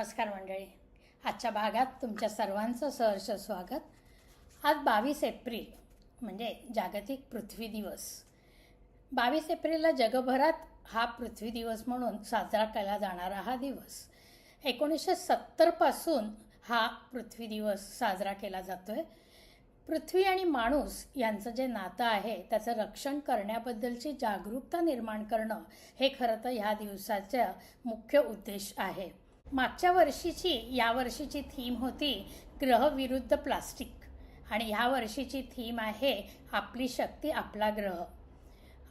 नमस्कार मंडळी. आजच्या भागात तुमच्या सर्वांचं सहर्ष स्वागत. आज बावीस एप्रिल म्हणजे जागतिक पृथ्वी दिवस. बावीस एप्रिलला जगभरात हा पृथ्वी दिवस म्हणून साजरा केला जाणारा हा दिवस. एकोणीसशे सत्तरपासून हा पृथ्वी दिवस साजरा केला जातो आहे पृथ्वी आणि माणूस यांचं जे नातं आहे त्याचं रक्षण करण्याबद्दलची जागरूकता निर्माण करणं हे खरं तर ह्या दिवसाचा मुख्य उद्देश आहे. मागच्या वर्षीची या वर्षीची थीम होती ग्रह विरुद्ध प्लास्टिक. आणि ह्या वर्षीची थीम आहे आपली शक्ती आपला ग्रह.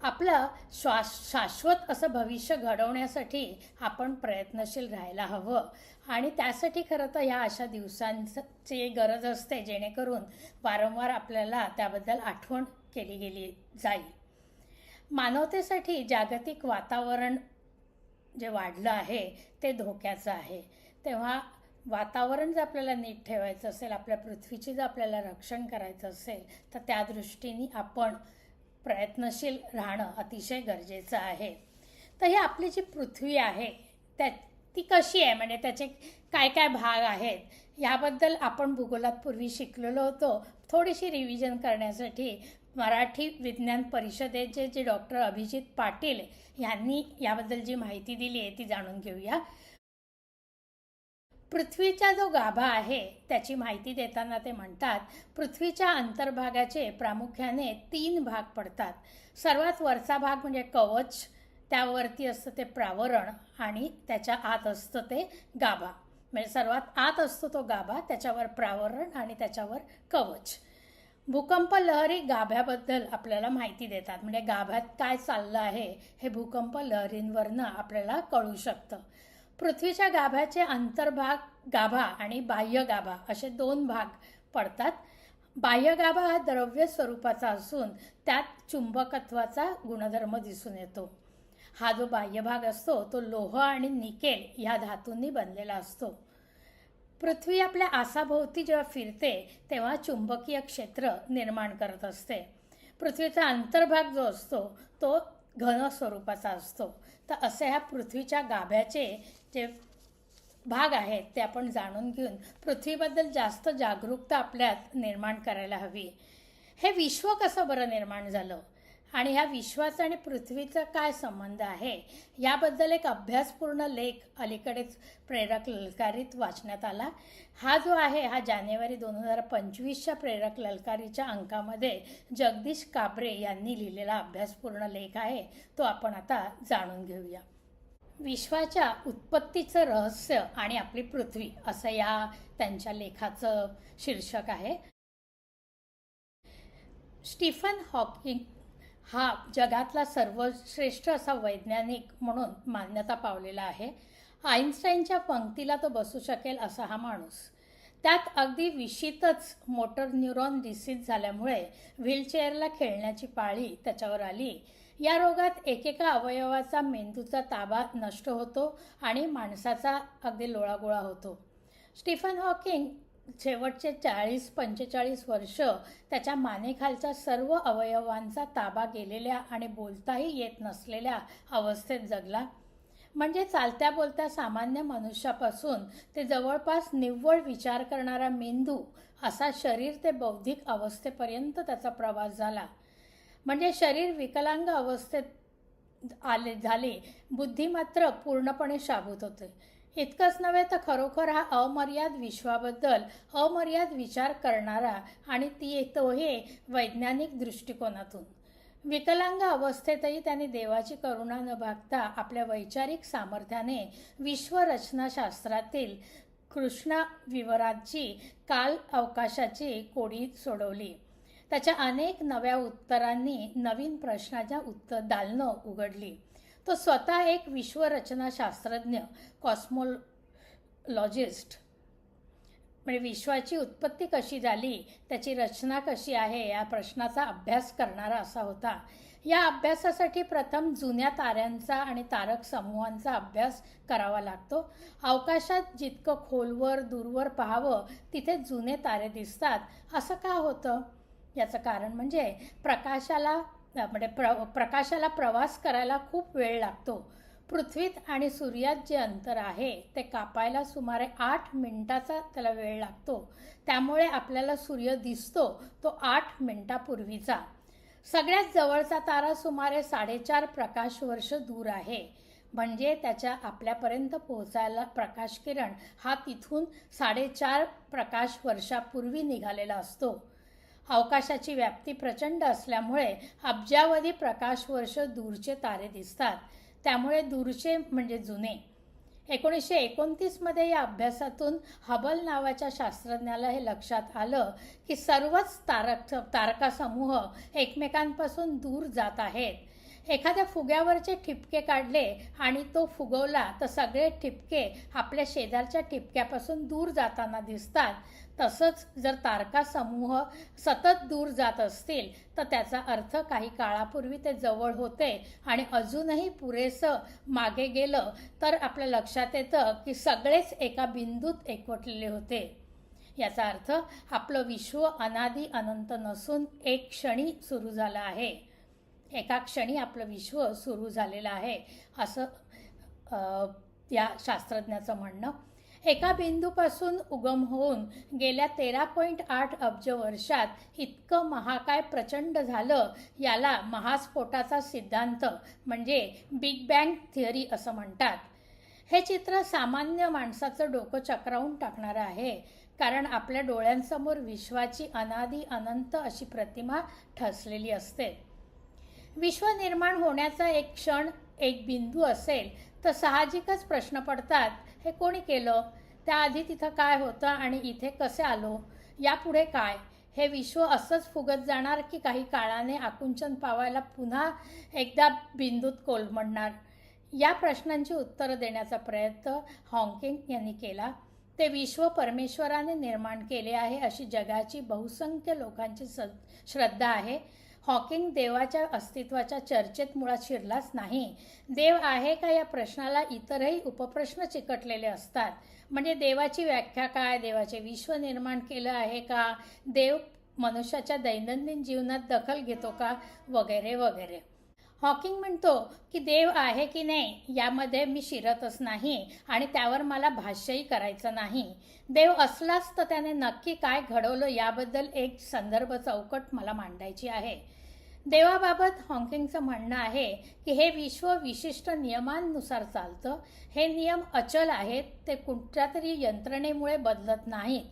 आपलं श्वास शाश्वत असं भविष्य घडवण्यासाठी आपण प्रयत्नशील राहायला हवं. आणि त्यासाठी खरं तर ह्या अशा दिवसांची गरज असते जेणेकरून वारंवार आपल्याला त्याबद्दल आठवण केली गेली जाईल. मानवतेसाठी जागतिक वातावरण जे वाढलं आहे ते धोक्याचं आहे. तेव्हा वातावरण जर आपल्याला नीट ठेवायचं असेल आपल्या पृथ्वीची जर आपल्याला रक्षण करायचं असेल तर त्या दृष्टीने आपण प्रयत्नशील राहणं अतिशय गरजेचं आहे. तर ही आपली जी पृथ्वी आहे त्या ती कशी आहे? म्हणजे त्याचे काय काय भाग आहेत? याबद्दल आपण भूगोलात पूर्वी शिकलेलो होतो थोडीशी रिव्हिजन करण्यासाठी मराठी विज्ञान परिषदेचे जे डॉक्टर अभिजित पाटील यांनी याबद्दल जी माहिती दिली आहे ती जाणून घेऊया. पृथ्वीचा जो गाभा आहे त्याची माहिती देताना ते म्हणतात पृथ्वीच्या अंतर्भागाचे प्रामुख्याने तीन भाग पडतात. सर्वात वरचा भाग म्हणजे कवच त्यावरती असतं ते प्रावरण आणि त्याच्या आत असतं ते गाभा. म्हणजे सर्वात आत असतो तो गाभा त्याच्यावर प्रावरण आणि त्याच्यावर कवच. भूकंप लहरी गाभ्याबद्दल आपल्याला माहिती देतात. म्हणजे गाभ्यात काय चाललं आहे हे भूकंप लहरींवरनं आपल्याला कळू शकतं. पृथ्वीच्या गाभ्याचे अंतर्भाग गाभा आणि बाह्य गाभा असे दोन भाग पडतात. बाह्य गाभा हा द्रव्य स्वरूपाचा असून त्यात चुंबकत्वाचा गुणधर्म दिसून येतो. हा जो बाह्यभाग असतो तो लोह आणि निकेल ह्या धातूंनी बनलेला असतो. पृथ्वी आपल्या आसाभोवती जेव्हा फिरते तेव्हा चुंबकीय क्षेत्र निर्माण करत असते. पृथ्वीचा अंतर्भाग जो असतो तो घन स्वरूपाचा असतो. तर असे ह्या पृथ्वीच्या गाभ्याचे जे भाग आहेत ते आपण जाणून घेऊन पृथ्वीबद्दल जास्त जागरूकता आपल्यात निर्माण करायला हवी. हे विश्व कसं बरं निर्माण झालं? आणि ह्या विश्वाचा आणि पृथ्वीचा काय संबंध आहे? याबद्दल एक अभ्यासपूर्ण लेख अलीकडेच प्रेरक ललकारीत वाचण्यात आला. हा जो आहे हा जानेवारी दोन हजार पंचवीसच्या प्रेरक ललकारीच्या अंकामध्ये जगदीश काबरे यांनी लिहिलेला अभ्यासपूर्ण लेख आहे. तो आपण आता जाणून घेऊया. विश्वाच्या उत्पत्तीचं रहस्य आणि आपली पृथ्वी असं या त्यांच्या लेखाचं शीर्षक आहे. स्टीफन हॉकिंग हा जगातला सर्वश्रेष्ठ असा वैज्ञानिक म्हणून मान्यता पावलेला आहे. आईन्स्टाईनच्या पंक्तीला तो बसू शकेल असा हा माणूस. त्यात अगदी विशीतच मोटर न्यूरॉन डिसीज झाल्यामुळे व्हीलचेअरला खेळण्याची पाळी त्याच्यावर आली. या रोगात एकेका अवयवाचा मेंदूचा ताबा नष्ट होतो आणि माणसाचा अगदी लोळागोळा होतो. स्टीफन हॉकिंग शेवटचे चाळीस पंचेचाळीस वर्ष त्याच्या मानेखालच्या सर्व अवयवांचा ताबा गेलेल्या आणि बोलताही येत नसलेल्या अवस्थेत जगला. म्हणजे चालत्या बोलत्या सामान्य मनुष्यापासून ते जवळपास निव्वळ विचार करणारा मेंदू असा शरीर ते बौद्धिक अवस्थेपर्यंत त्याचा प्रवास झाला. म्हणजे शरीर विकलांग अवस्थेत आले झाले बुद्धी मात्र पूर्णपणे शाबूत होते. इतकंच नव्हे तर खरोखर हा अमर्याद विश्वाबद्दल अमर्याद विचार करणारा आणि ती येतो हे वैज्ञानिक दृष्टिकोनातून. विकलांग अवस्थेतही त्यांनी देवाची करुणा न भागता आपल्या वैचारिक सामर्थ्याने विश्वरचनाशास्त्रातील कृष्णा विवराची काल अवकाशाची कोडी सोडवली. त्याच्या अनेक नव्या उत्तरांनी नवीन प्रश्नाच्या उत्तर दालनं उघडली. तो स्वतः एक विश्वरचनाशास्त्रज्ञ कॉस्मोलॉजिस्ट म्हणजे विश्वाची उत्पत्ती कशी झाली त्याची रचना कशी आहे या प्रश्नाचा अभ्यास करणारा असा होता. या अभ्यासासाठी प्रथम जुन्या ताऱ्यांचा आणि तारक समूहांचा अभ्यास करावा लागतो. अवकाशात जितकं खोलवर दूरवर पाहावं तिथे जुने तारे दिसतात. असं का होतं? याचं कारण म्हणजे प्रकाशाला म्हणजे प्र प्रकाशाला प्रवास करायला खूप वेळ लागतो. पृथ्वीत आणि सूर्यात जे अंतर आहे ते कापायला सुमारे आठ मिनटाचा त्याला वेळ लागतो. त्यामुळे आपल्याला सूर्य दिसतो तो आठ मिनटापूर्वीचा. सगळ्यात जवळचा तारा सुमारे साडेचार प्रकाश वर्ष दूर आहे. म्हणजे त्याच्या आपल्यापर्यंत पोहोचायला प्रकाश किरण हा तिथून साडेचार प्रकाश वर्षापूर्वी निघालेला असतो. अवकाशाची व्याप्ती प्रचंड असल्यामुळे अब्जावधी प्रकाश वर्ष दूरचे तारे दिसतात. त्यामुळे दूरचे म्हणजे जुने. एकोणीसशे एकोणतीसमध्ये या अभ्यासातून हबल नावाच्या शास्त्रज्ञाला हे लक्षात आलं की सर्वच तारक तारकासमूह एकमेकांपासून दूर जात आहेत. एखाद्या फुग्यावरचे ठिपके काढले आणि तो फुगवला तर सगळे ठिपके आपल्या शेजारच्या ठिपक्यापासून दूर जाताना दिसतात. तसंच जर तारका समूह सतत दूर जात असतील तर त्याचा अर्थ काही काळापूर्वी ते जवळ होते आणि अजूनही पुरेसं मागे गेलं तर आपल्या लक्षात येतं की सगळेच एका बिंदूत एकवटलेले होते. याचा अर्थ आपलं विश्व अनादी अनंत नसून एक क्षणी सुरू झालं आहे. एका क्षणी आपलं विश्व सुरू झालेलं आहे असं या शास्त्रज्ञाचं म्हणणं. एका बिंदूपासून उगम होऊन गेल्या तेरा पॉईंट आठ अब्ज वर्षात इतकं महाकाय प्रचंड झालं याला महास्फोटाचा सिद्धांत म्हणजे बिग बँग थिअरी असं म्हणतात. हे चित्र सामान्य माणसाचं डोकं चक्रावून टाकणारं आहे कारण आपल्या डोळ्यांसमोर विश्वाची अनादी अनंत अशी प्रतिमा ठसलेली असते. विश्व निर्माण होण्याचा एक क्षण एक बिंदू असेल तर साहजिकच प्रश्न पडतात हे कोणी केलं? त्याआधी तिथं काय होतं आणि इथे कसे आलो? यापुढे काय? हे विश्व असंच फुगत जाणार की काही काळाने आकुंचन पावायला पुन्हा एकदा बिंदूत कोलमडणार? या प्रश्नांची उत्तरं देण्याचा प्रयत्न हाँगकिंग यांनी केला. ते विश्व परमेश्वराने निर्माण केले आहे अशी जगाची बहुसंख्य लोकांची स श्रद्धा आहे. हॉकिंग देवाच्या अस्तित्वाच्या चर्चेत मुळात शिरलाच नाही. देव आहे का या प्रश्नाला इतरही उपप्रश्न चिकटलेले असतात? म्हणजे देवाची व्याख्या काय? देवाचे विश्व निर्माण केलं आहे का? देव मनुष्याच्या दैनंदिन जीवनात दखल घेतो का? वगैरे वगैरे. हॉकिंग म्हणतो की देव आहे की नाही यामध्ये मी शिरतच नाही आणि त्यावर मला भाष्यही करायचं नाही. देव असलाच तर त्याने नक्की काय घडवलं याबद्दल एक संदर्भ चौकट मला मांडायची आहे. देवाबाबत हॉकिंगचं म्हणणं आहे की हे विश्व विशिष्ट नियमांनुसार चालतं. हे नियम अचल आहेत ते कुठच्या तरी यंत्रणेमुळे बदलत नाहीत.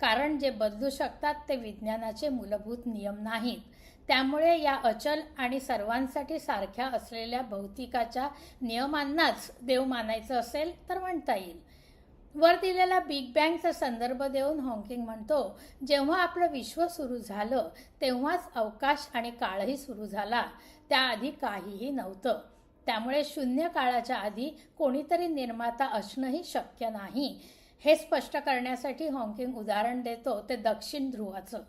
कारण जे बदलू शकतात ते विज्ञानाचे मूलभूत नियम नाहीत. त्यामुळे या अचल आणि सर्वांसाठी सारख्या असलेल्या भौतिकाच्या नियमांनाच देव मानायचं असेल तर म्हणता येईल. वर दिलेला बिग बँगचा संदर्भ देऊन हॉकिंग म्हणतो जेव्हा आपलं विश्व सुरू झालं तेव्हाच अवकाश आणि काळही सुरू झाला. त्याआधी काहीही नव्हतं. त्यामुळे शून्य काळाच्या आधी कोणीतरी निर्माता असणंही शक्य नाही. हे स्पष्ट करण्यासाठी हॉकिंग उदाहरण देतो ते दक्षिण ध्रुवाचं.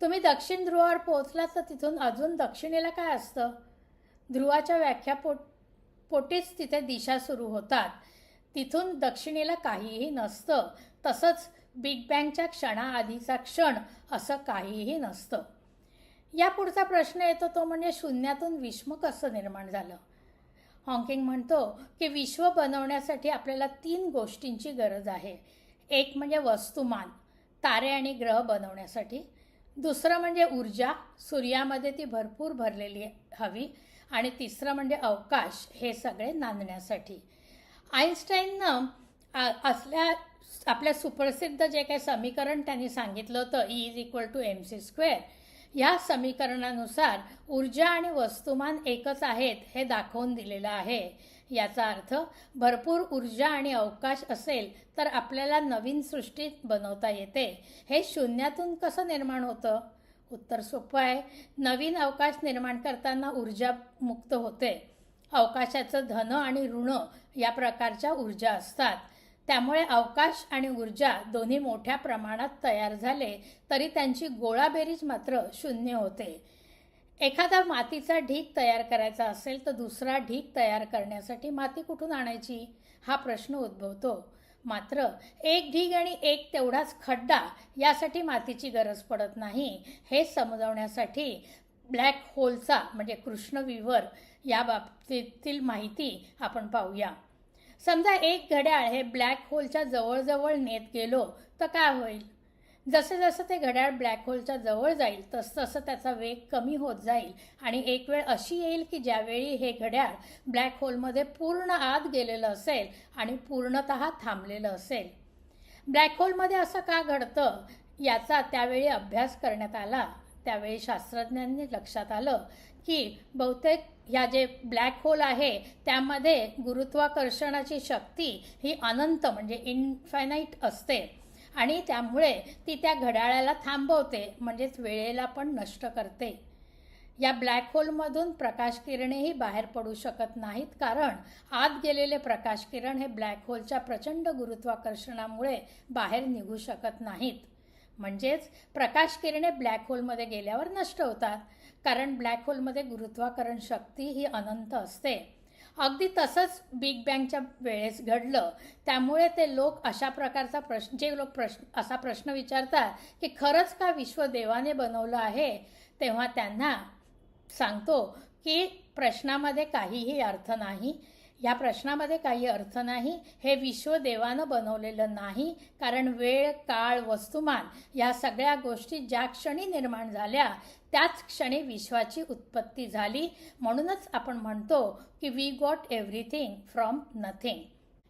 तुम्ही दक्षिण ध्रुवावर पोहोचलात तर तिथून अजून दक्षिणेला काय असतं? ध्रुवाच्या व्याख्या पोट पोटीच तिथे दिशा सुरू होतात. तिथून दक्षिणेला काहीही नसतं. तसंच बिग बँगच्या क्षणाआधीचा क्षण असं काहीही नसतं. या पुढचा प्रश्न येतो तो म्हणजे शून्यातून विश्व कसं निर्माण झालं? हॉकिंग म्हणतो की विश्व बनवण्यासाठी आपल्याला तीन गोष्टींची गरज आहे. एक म्हणजे वस्तुमान तारे आणि ग्रह बनवण्यासाठी. दुसरं म्हणजे ऊर्जा सूर्यामध्ये ती भरपूर भरलेली हवी. आणि तिसरं म्हणजे अवकाश हे सगळे नांदण्यासाठी. आईन्स्टाईननं असल्या आपल्या सुप्रसिद्ध जे काही समीकरण त्यांनी सांगितलं होतं E is equal to M C square या समीकरणानुसार ऊर्जा आणि वस्तुमान एकच आहेत हे दाखवून दिलेलं आहे. याचा अर्थ भरपूर ऊर्जा आणि अवकाश असेल तर आपल्याला नवीन सृष्टी बनवता येते. हे शून्यातून कसं निर्माण होतं? उत्तर सोपं आहे. नवीन अवकाश निर्माण करताना ऊर्जा मुक्त होते. अवकाशाचं धन आणि ऋण या प्रकारच्या ऊर्जा असतात. त्यामुळे अवकाश आणि ऊर्जा दोन्ही मोठ्या प्रमाणात तयार झाले तरी त्यांची गोळाबेरीज मात्र शून्य होते. एखादा मातीचा ढीक तयार करायचा असेल तर दुसरा ढीक तयार करण्यासाठी माती कुठून आणायची? हा प्रश्न उद्भवतो. मात्र एक ढीग आणि एक तेवढाच खड्डा यासाठी मातीची गरज पडत नाही. हे समजवण्यासाठी ब्लॅक होलचा म्हणजे कृष्णविवर या बाबतीतील माहिती आपण पाहूया. समजा एक घड्याळ हे ब्लॅक होलच्या जवळजवळ नेत गेलो तर काय होईल? जसं जसं ते घड्याळ ब्लॅक होलच्या जवळ जाईल तसं तसं त्याचा वेग कमी होत जाईल आणि एक वेळ अशी येईल की ज्यावेळी हे घड्याळ ब्लॅक होलमध्ये पूर्ण आत गेलेलं असेल आणि पूर्णत थांबलेलं असेल. ब्लॅक होलमध्ये असं का घडतं? याचा त्यावेळी अभ्यास करण्यात आला. त्यावेळी शास्त्रज्ञांनी लक्षात आलं की बहुतेक ह्या जे ब्लॅक होल आहे त्यामध्ये गुरुत्वाकर्षणाची शक्ती ही अनंत म्हणजे इनफायनाईट असते. आणि त्यामुळे ती त्या घड्याळाला थांबवते म्हणजेच वेळेला पण नष्ट करते. या ब्लॅक होलमधून प्रकाश किरणेही बाहेर पडू शकत नाहीत कारण आत गेलेले प्रकाश किरण हे ब्लॅक होलच्या प्रचंड गुरुत्वाकर्षणामुळे बाहेर निघू शकत नाहीत. म्हणजेच प्रकाश किरणे ब्लॅक होलमध्ये गेल्यावर नष्ट होतात. कारण ब्लॅक होलमध्ये गुरुत्वाकरण शक्ती ही अनंत असते. अगदी तसंच बिग बँगच्या वेळेस घडलं त्यामुळे ते लोक अशा प्रकारचा प्रश्न जे लोक प्रश्न असा प्रश्न विचारतात की खरंच का विश्व देवाने बनवलं आहे? तेव्हा त्यांना सांगतो की प्रश्नामध्ये काहीही अर्थ नाही या प्रश्नामध्ये काही अर्थ नाही. हे विश्व देवानं बनवलेलं नाही. कारण वेळ काळ वस्तुमान या सगळ्या गोष्टी ज्या क्षणी निर्माण झाल्या त्याच क्षणी विश्वाची उत्पत्ती झाली. म्हणूनच आपण म्हणतो की we got everything from nothing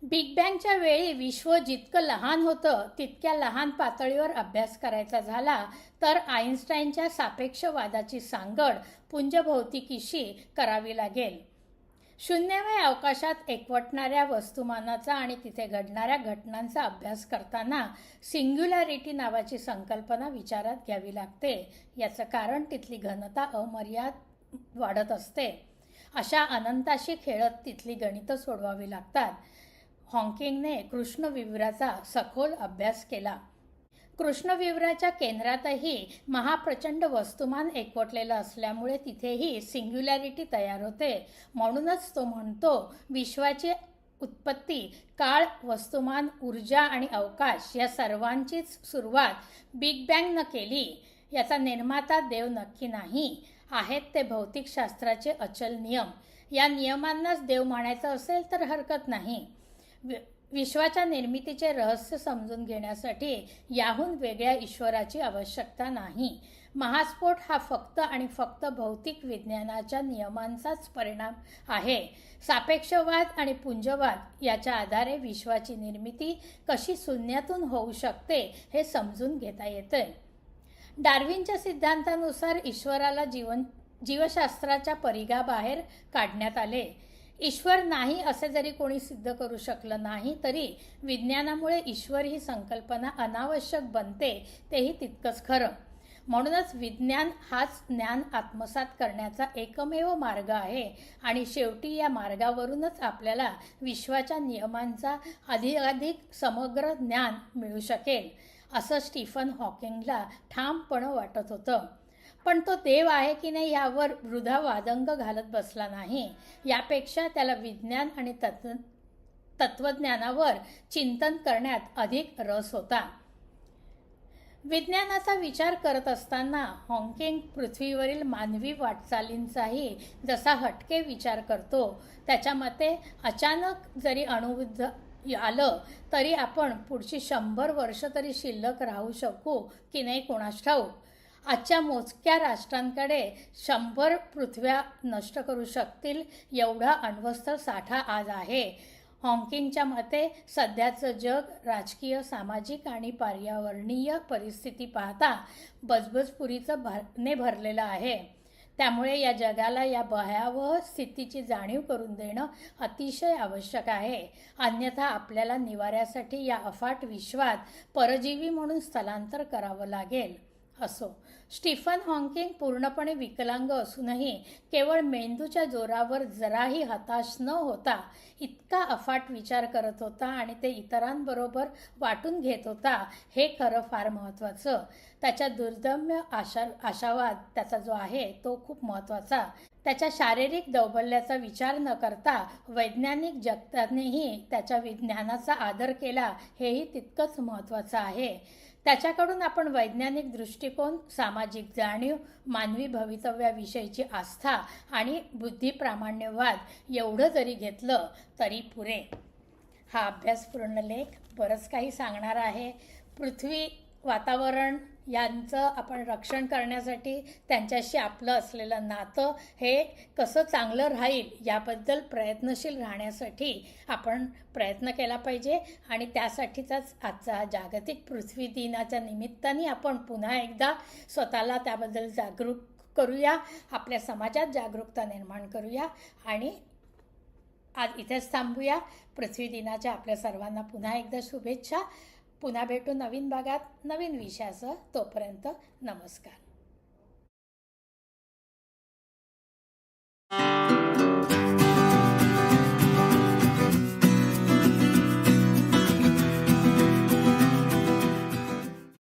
big बँगच्या वेळी विश्व जितकं लहान होतं तितक्या लहान पातळीवर अभ्यास करायचा झाला. तर आईन्स्टाईनच्या सापेक्षवादाची सांगड पुंजभौतिकीशी करावी लागेल. शून्यमय अवकाशात एकवटणाऱ्या वस्तुमानाचा आणि तिथे घडणाऱ्या घटनांचा अभ्यास करताना सिंग्युलॅरिटी नावाची संकल्पना विचारात घ्यावी लागते. याचं कारण तिथली घनता अमर्याद वाढत असते. अशा अनंताशी खेळत तिथली गणितं सोडवावी लागतात. हॉंकिंगने कृष्णविवराचा सखोल अभ्यास केला. कृष्णविवराच्या केंद्रातही महाप्रचंड वस्तुमान एकवटलेलं असल्यामुळे तिथेही सिंग्युलॅरिटी तयार होते. म्हणूनच तो म्हणतो विश्वाची उत्पत्ती काळ वस्तुमान ऊर्जा आणि अवकाश या सर्वांचीच सुरुवात बिग बँगनं केली. याचा निर्माता देव नक्की नाही. आहेत ते भौतिकशास्त्राचे अचल नियम. या नियमांनाच देव म्हणायचं असेल तर हरकत नाही. विश्वाच्या निर्मितीचे रहस्य समजून घेण्यासाठी याहून वेगळ्या ईश्वराची आवश्यकता नाही. महास्फोट हा फक्त आणि फक्त भौतिक विज्ञानाच्या नियमांचाच परिणाम आहे. सापेक्षवाद आणि पुंजवाद याच्या आधारे विश्वाची निर्मिती कशी शून्यातून होऊ शकते हे समजून घेता येतं. डार्विनच्या सिद्धांतानुसार ईश्वराला जीवन जीवशास्त्राच्या परिघाबाहेर काढण्यात आले. ईश्वर नाही असे जरी कोणी सिद्ध करू शकलं नाही तरी विज्ञानामुळे ईश्वर ही संकल्पना अनावश्यक बनते तेही तितकंच खरं. म्हणूनच विज्ञान हाच ज्ञान आत्मसात करण्याचा एकमेव मार्ग आहे आणि शेवटी या मार्गावरूनच आपल्याला विश्वाच्या नियमांचा अधिकाधिक समग्र ज्ञान मिळू शकेल असं स्टीफन हॉकिंगला ठामपणं वाटत होतं. पण तो देव आहे की नाही यावर वृधा वादंग घालत बसला नाही. यापेक्षा त्याला विज्ञान आणि तत्व तत्वज्ञानावर चिंतन करण्यात अधिक रस होता. विज्ञानाचा विचार करत असताना हाँगकिंग पृथ्वीवरील मानवी वाटचालींचाही जसा हटके विचार करतो त्याच्या मते अचानक जरी अणुबुद्ध आलं तरी आपण पुढची शंभर वर्ष तरी शिल्लक राहू शकू की नाही कोणास ठाऊक? आजच्या मोजक्या राष्ट्रांकडे शंभर पृथ्व्या नष्ट करू शकतील एवढा अण्वस्त्र साठा आज आहे. हॉंकिंगच्या मते सध्याचं जग राजकीय सामाजिक आणि पर्यावरणीय परिस्थिती पाहता बजबजपुरीचं भरने भरलेलं आहे. त्यामुळे या जगाला या भयावह स्थितीची जाणीव करून देणं अतिशय आवश्यक आहे. अन्यथा आपल्याला निवाऱ्यासाठी या अफाट विश्वात परजीवी म्हणून स्थलांतर करावं लागेल. असो. स्टीफन हॉकिंग पूर्णपणे विकलांग असूनही केवळ मेंदूच्या जोरावर जराही हताश न होता इतका अफाट विचार करत होता आणि ते इतरांबरोबर वाटून घेत होता हे खरं फार महत्त्वाचं. त्याच्या दुर्दम्य आशा आशावाद त्याचा जो आहे तो खूप महत्त्वाचा. त्याच्या शारीरिक दौर्बल्याचा विचार न करता वैज्ञानिक जगतानेही त्याच्या विज्ञानाचा आदर केला हेही तितकंच महत्त्वाचं आहे. त्याच्याकडून आपण वैज्ञानिक दृष्टिकोन सामाजिक जाणीव मानवी भवितव्याविषयीची आस्था आणि बुद्धिप्रामाण्यवाद एवढं जरी घेतलं तरी पुरे. हा अभ्यासपूर्ण लेख बरंच काही सांगणार आहे. पृथ्वी वातावरण यांचं आपण रक्षण करण्यासाठी त्यांच्याशी आपलं असलेलं नातं हे कसं चांगलं राहील याबद्दल प्रयत्नशील राहण्यासाठी आपण प्रयत्न केला पाहिजे. आणि त्यासाठीचाच आजचा जागतिक पृथ्वी दिनाच्या निमित्ताने आपण पुन्हा एकदा स्वतःला त्याबद्दल जागरूक करूया आपल्या समाजात जागरूकता निर्माण करूया आणि आज इथेच थांबूया. पृथ्वी दिनाच्या आपल्या सर्वांना पुन्हा एकदा शुभेच्छा. पुन्हा भेटू नवीन भागात नवीन विषयासह तोपर्यंत नमस्कार.